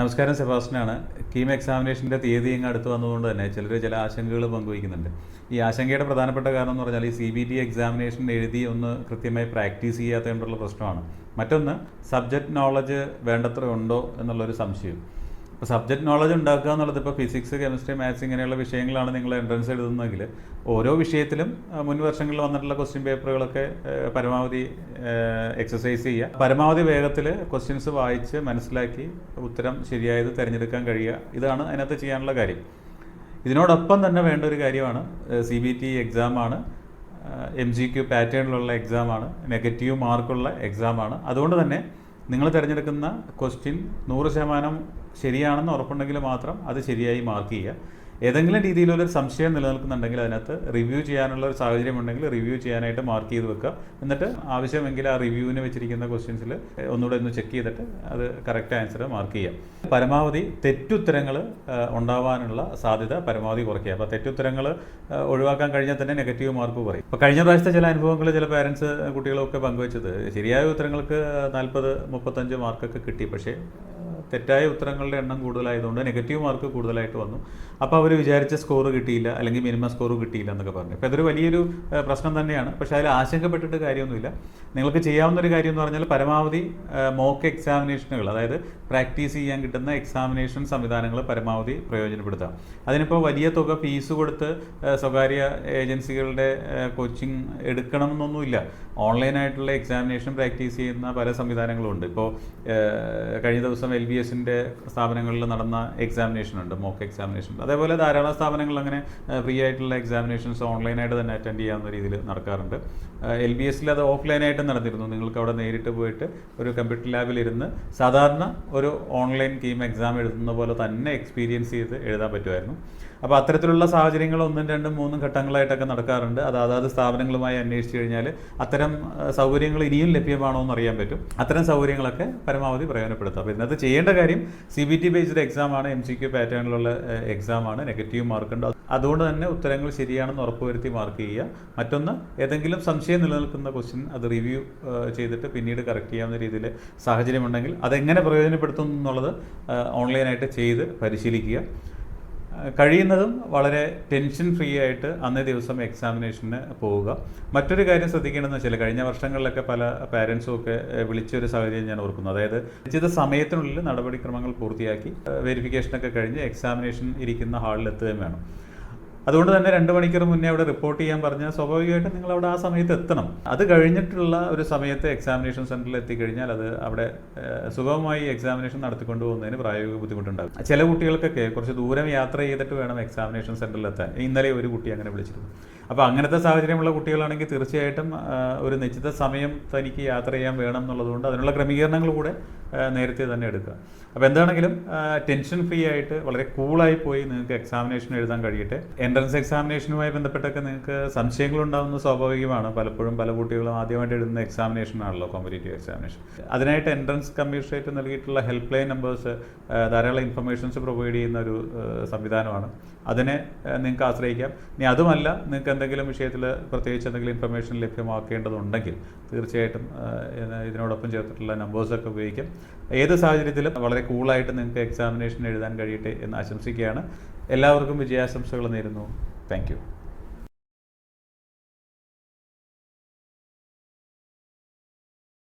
നമസ്കാരം സെബാസ്റ്റിനാണ് കീം എക്സാമിനേഷന്റെ തീയതി ഇങ്ങ് അടുത്ത് വന്നതുകൊണ്ട് തന്നെ ചിലർ ചില ആശങ്കകൾ പങ്കുവയ്ക്കുന്നുണ്ട്. ഈ ആശങ്കയുടെ പ്രധാനപ്പെട്ട കാരണം എന്ന് പറഞ്ഞാൽ ഈ സി ബി ടി എക്സാമിനേഷൻ എഴുതി ഒന്ന് കൃത്യമായി പ്രാക്ടീസ് ചെയ്യാത്തതുകൊണ്ടുള്ള പ്രശ്നമാണ്. മറ്റൊന്ന് സബ്ജക്റ്റ് നോളജ് വേണ്ടത്ര ഉണ്ടോ എന്നുള്ളൊരു സംശയം. ഇപ്പോൾ സബ്ജക്ട് നോളജ് ഉണ്ടാക്കുക എന്നുള്ളത് ഇപ്പോൾ ഫിസിക്സ് കെമിസ്ട്രി മാത്സ് ഇങ്ങനെയുള്ള വിഷയങ്ങളാണ് നിങ്ങൾ എൻട്രൻസ് എഴുതുന്നതെങ്കിൽ ഓരോ വിഷയത്തിലും മുൻ വർഷങ്ങളിൽ വന്നിട്ടുള്ള ക്വസ്റ്റ്യൻ പേപ്പറുകളൊക്കെ പരമാവധി എക്സസൈസ് ചെയ്യുക. പരമാവധി വേഗത്തിൽ ക്വസ്റ്റ്യൻസ് വായിച്ച് മനസ്സിലാക്കി ഉത്തരം ശരിയായത് തിരഞ്ഞെടുക്കാൻ കഴിയുക. ഇതാണ് അതിനകത്ത് ചെയ്യാനുള്ള കാര്യം. ഇതിനോടൊപ്പം തന്നെ വേണ്ട ഒരു കാര്യമാണ് സി ബി ടി എക്സാമാണ് എം ജി ക്യു പാറ്റേണിലുള്ള എക്സാമാണ് നെഗറ്റീവ് മാർക്കുള്ള എക്സാമാണ് അതുകൊണ്ട് തന്നെ നിങ്ങൾ തിരഞ്ഞെടുക്കുന്ന ക്വസ്റ്റ്യൻ നൂറ് ശതമാനം ശരിയാണെന്ന് ഉറപ്പുണ്ടെങ്കിൽ മാത്രം അത് ശരിയായി മാർക്ക് ചെയ്യുക. ഏതെങ്കിലും രീതിയിലുള്ള സംശയം നിലനിൽക്കുന്നുണ്ടെങ്കിൽ അതിനകത്ത് റിവ്യൂ ചെയ്യാനുള്ള ഒരു സാഹചര്യം ഉണ്ടെങ്കിൽ റിവ്യൂ ചെയ്യാനായിട്ട് മാർക്ക് ചെയ്ത് വെക്കുക. എന്നിട്ട് ആവശ്യമെങ്കിൽ ആ റിവ്യൂവിന് വെച്ചിരിക്കുന്ന ക്വസ്റ്റ്യൻസിൽ ഒന്നുകൂടെ ഒന്ന് ചെക്ക് ചെയ്തിട്ട് അത് കറക്റ്റ് ആൻസർ മാർക്ക് ചെയ്യുക. പരമാവധി തെറ്റുത്തരങ്ങൾ ഉണ്ടാവാനുള്ള സാധ്യത പരമാവധി കുറയ്ക്കുക. അപ്പോൾ തെറ്റുത്തരങ്ങൾ ഒഴിവാക്കാൻ കഴിഞ്ഞാൽ തന്നെ നെഗറ്റീവ് മാർക്ക് കുറയും അപ്പോൾ കഴിഞ്ഞ പ്രാവശ്യത്തെ ചില അനുഭവങ്ങൾ ചില പാരൻസ് കുട്ടികളൊക്കെ പങ്കുവച്ചത് ശരിയായ ഉത്തരങ്ങൾക്ക് നാൽപ്പത് മുപ്പത്തഞ്ച് മാർക്കൊക്കെ കിട്ടി. പക്ഷേ തെറ്റായ ഉത്തരങ്ങളുടെ എണ്ണം കൂടുതലായതുകൊണ്ട് നെഗറ്റീവ് മാർക്ക് കൂടുതലായിട്ട് വന്നു. അപ്പോൾ അവർ വിചാരിച്ച സ്കോർ കിട്ടിയില്ല അല്ലെങ്കിൽ മിനിമം സ്കോർ കിട്ടിയില്ല എന്നൊക്കെ പറഞ്ഞു. അപ്പോൾ ഇതൊരു വലിയൊരു പ്രശ്നം തന്നെയാണ്. പക്ഷേ അതിൽ ആശങ്കപ്പെട്ടിട്ട് കാര്യമൊന്നുമില്ല. നിങ്ങൾക്ക് ചെയ്യാവുന്ന ഒരു കാര്യം എന്ന് പറഞ്ഞാൽ പരമാവധി മോക്ക് എക്സാമിനേഷനുകൾ അതായത് പ്രാക്ടീസ് ചെയ്യാൻ കിട്ടുന്ന എക്സാമിനേഷൻ സംവിധാനങ്ങൾ പരമാവധി പ്രയോജനപ്പെടുത്താം. അതിനിപ്പോൾ വലിയ തുക ഫീസ് കൊടുത്ത് സ്വകാര്യ ഏജൻസികളുടെ കോച്ചിങ് എടുക്കണമെന്നൊന്നുമില്ല ഓൺലൈനായിട്ടുള്ള എക്സാമിനേഷൻ പ്രാക്ടീസ് ചെയ്യുന്ന പല സംവിധാനങ്ങളുണ്ട് ഇപ്പോൾ കഴിഞ്ഞ ദിവസം എൽ ബി എസിന്റെ സ്ഥാപനങ്ങളിൽ നടന്ന എക്സാമിനേഷൻ ഉണ്ട് മോക്ക് എക്സാമിനേഷൻ അതേപോലെ ധാരാളം സ്ഥാപനങ്ങൾ അങ്ങനെ ഫ്രീ ആയിട്ടുള്ള എക്സാമിനേഷൻസ് ഓൺലൈനായിട്ട് തന്നെ അറ്റൻഡ് ചെയ്യാവുന്ന രീതിയിൽ നടക്കാറുണ്ട്. എൽ ബി എസിൽ അത് ഓഫ്ലൈനായിട്ട് നടന്നിരുന്നു. നിങ്ങൾക്ക് അവിടെ നേരിട്ട് പോയിട്ട് ഒരു കമ്പ്യൂട്ടർ ലാബിൽ ഇരുന്ന് സാധാരണ ഒരു ഓൺലൈൻ കീം എക്സാം എഴുതുന്ന പോലെ തന്നെ എക്സ്പീരിയൻസ് ചെയ്ത് എഴുതാൻ പറ്റുമായിരുന്നു. അപ്പോൾ അത്തരത്തിലുള്ള സാഹചര്യങ്ങൾ ഒന്നും രണ്ടും മൂന്നും ഘട്ടങ്ങളായിട്ടൊക്കെ നടക്കാറുണ്ട്. അത് അതാത് സ്ഥാപനങ്ങളുമായി അന്വേഷിച്ച് കഴിഞ്ഞാൽ അത്തരം സൗകര്യങ്ങൾ ഇനിയും ലഭ്യമാണോ എന്ന് അറിയാൻ പറ്റും. അത്തരം സൗകര്യങ്ങളൊക്കെ പരമാവധി പ്രയോജനപ്പെടുത്താം. അപ്പോൾ ഇതിനകത്ത് ചെയ്യേണ്ട കാര്യം സി ബി ടി ബേസ്ഡ് എക്സാമാണ് എം സി ക്യു പാറ്റേണിലുള്ള എക്സാമാണ് നെഗറ്റീവ് മാർക്ക് ഉണ്ട്. അതുകൊണ്ട് തന്നെ ഉത്തരങ്ങൾ ശരിയാണെന്ന് ഉറപ്പുവരുത്തി മാർക്ക് ചെയ്യുക. മറ്റൊന്ന് ഏതെങ്കിലും സംശയം നിലനിൽക്കുന്ന ക്വസ്റ്റ്യൻ അത് റിവ്യൂ ചെയ്തിട്ട് പിന്നീട് കറക്റ്റ് ചെയ്യാവുന്ന രീതിയിൽ സാഹചര്യമുണ്ടെങ്കിൽ അതെങ്ങനെ പ്രയോജനപ്പെടുത്തും എന്നുള്ളത് ഓൺലൈനായിട്ട് ചെയ്ത് പരിശീലിക്കുക. കഴിയുന്നതും വളരെ ടെൻഷൻ ഫ്രീ ആയിട്ട് അന്നേ ദിവസം എക്സാമിനേഷന് പോവുക. മറ്റൊരു കാര്യം ശ്രദ്ധിക്കേണ്ടതെന്ന് വെച്ചാൽ കഴിഞ്ഞ വർഷങ്ങളിലൊക്കെ പല പാരൻസും ഒക്കെ വിളിച്ചൊരു സാഹചര്യം ഞാൻ ഓർക്കുന്നു. അതായത് നിശ്ചിത സമയത്തിനുള്ളിൽ നടപടിക്രമങ്ങൾ പൂർത്തിയാക്കി വെരിഫിക്കേഷനൊക്കെ കഴിഞ്ഞ് എക്സാമിനേഷൻ ഇരിക്കുന്ന ഹാളിൽ എത്തുകയും വേണം. അതുകൊണ്ട് തന്നെ രണ്ട് മണിക്കൂർ മുന്നേ അവിടെ റിപ്പോർട്ട് ചെയ്യാൻ പറഞ്ഞാൽ സ്വാഭാവികമായിട്ടും നിങ്ങൾ അവിടെ ആ സമയത്ത് എത്തണം. അത് കഴിഞ്ഞിട്ടുള്ള ഒരു സമയത്ത് എക്സാമിനേഷൻ സെന്ററിൽ എത്തിക്കഴിഞ്ഞാൽ അത് അവിടെ സുഗമമായി എക്സാമിനേഷൻ നടത്തിക്കൊണ്ടു പോകുന്നതിന് പ്രായോഗിക ബുദ്ധിമുട്ടുണ്ടാകും. ചില കുട്ടികൾക്കൊക്കെ കുറച്ച് ദൂരം യാത്ര ചെയ്തിട്ട് വേണം എക്സാമിനേഷൻ സെന്ററിൽ എത്താൻ. ഇന്നലെ ഒരു കുട്ടി അങ്ങനെ വിളിച്ചിരുന്നു. അപ്പോൾ അങ്ങനത്തെ സാഹചര്യമുള്ള കുട്ടികളാണെങ്കിൽ തീർച്ചയായിട്ടും ഒരു നിശ്ചിത സമയം തനിക്ക് യാത്ര ചെയ്യാൻ വേണം എന്നുള്ളതുകൊണ്ട് അതിനുള്ള ക്രമീകരണങ്ങൾ കൂടെ നേരത്തെ തന്നെ എടുക്കുക. അപ്പോൾ എന്താണെങ്കിലും ടെൻഷൻ ഫ്രീ ആയിട്ട് വളരെ കൂളായി പോയി നിങ്ങൾക്ക് എക്സാമിനേഷൻ എഴുതാൻ കഴിയട്ടെ. എൻട്രൻസ് എക്സാമിനേഷനുമായി ബന്ധപ്പെട്ടൊക്കെ നിങ്ങൾക്ക് സംശയങ്ങളുണ്ടാകുന്നത് സ്വാഭാവികമാണ്. പലപ്പോഴും പല കുട്ടികളും ആദ്യമായിട്ട് എഴുതുന്ന എക്സാമിനേഷൻ ആണല്ലോ കോമ്പറ്റേറ്റീവ് എക്സാമിനേഷൻ അതിനായിട്ട് എൻട്രൻസ് കമ്മീഷണറേറ്റ് നൽകിയിട്ടുള്ള ഹെൽപ്പ് ലൈൻ നമ്പേഴ്സ് ധാരാളം ഇൻഫർമേഷൻസ് പ്രൊവൈഡ് ചെയ്യുന്ന ഒരു സംവിധാനമാണ്. അതിനെ നിങ്ങൾക്ക് ആശ്രയിക്കാം. ഇനി അതുമല്ല നിങ്ങൾക്ക് എന്തെങ്കിലും വിഷയത്തിൽ പ്രത്യേകിച്ച് എന്തെങ്കിലും ഇൻഫർമേഷൻ ലഭ്യമാക്കേണ്ടതുണ്ടെങ്കിൽ തീർച്ചയായിട്ടും ഇതിനോടൊപ്പം ചേർത്തിട്ടുള്ള നമ്പേഴ്സൊക്കെ ഉപയോഗിക്കാം. ഏത് സാഹചര്യത്തിലും വളരെ കൂളായിട്ട് നിങ്ങൾക്ക് എക്സാമിനേഷൻ എഴുതാൻ കഴിയട്ടെ എന്ന് ആശംസിക്കുകയാണ്. എല്ലാവർക്കും വിജയാശംസകൾ നേരുന്നു. താങ്ക്